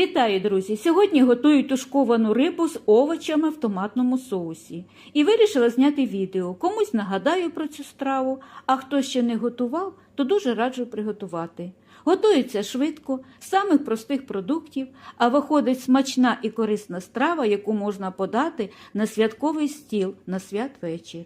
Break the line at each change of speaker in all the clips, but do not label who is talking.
Вітаю, друзі! Сьогодні готую тушковану рибу з овочами в томатному соусі. І вирішила зняти відео. Комусь нагадаю про цю страву, а хто ще не готував, то дуже раджу приготувати. Готується швидко, з самих простих продуктів, а виходить смачна і корисна страва, яку можна подати на святковий стіл на святвечір.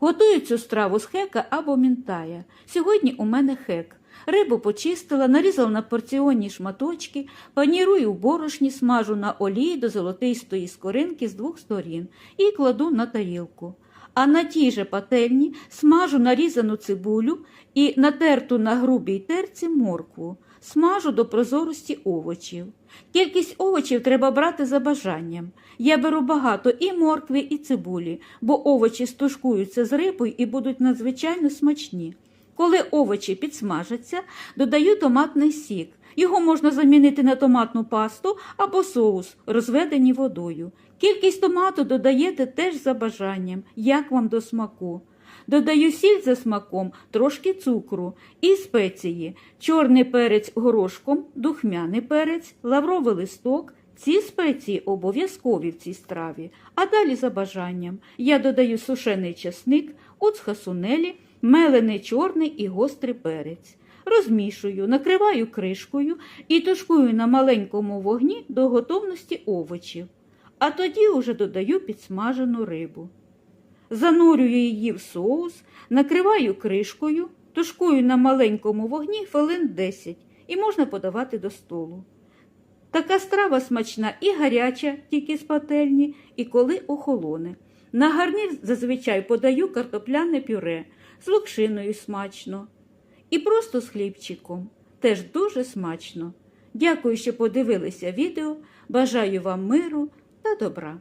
Готую цю страву з хека або мінтая. Сьогодні у мене хек. Рибу почистила, нарізала на порціонні шматочки, панірую в борошні, смажу на олії до золотистої скоринки з двох сторін і кладу на тарілку. А на тій же пательні смажу нарізану цибулю і натерту на грубій терці моркву. Смажу до прозорості овочів. Кількість овочів треба брати за бажанням. Я беру багато і моркви, і цибулі, бо овочі стушкуються з рибою і будуть надзвичайно смачні. Коли овочі підсмажаться, додаю томатний сік. Його можна замінити на томатну пасту або соус, розведені водою. Кількість томату додаєте теж за бажанням, як вам до смаку. Додаю сіль за смаком, трошки цукру і спеції, чорний перець горошком, духмяний перець, лавровий листок. Ці спеції обов'язкові в цій страві, а далі за бажанням. Я додаю сушений часник, оцха сунелі, мелений чорний і гострий перець. Розмішую, накриваю кришкою і тушкую на маленькому вогні до готовності овочів, а тоді уже додаю підсмажену рибу. Занурюю її в соус, накриваю кришкою, тушкую на маленькому вогні хвилин 10 і можна подавати до столу. Така страва смачна і гаряча, тільки з пательні, і коли охолоне. На гарнір зазвичай подаю картопляне пюре з локшиною смачно. І просто з хлібчиком. Теж дуже смачно. Дякую, що подивилися відео. Бажаю вам миру та добра.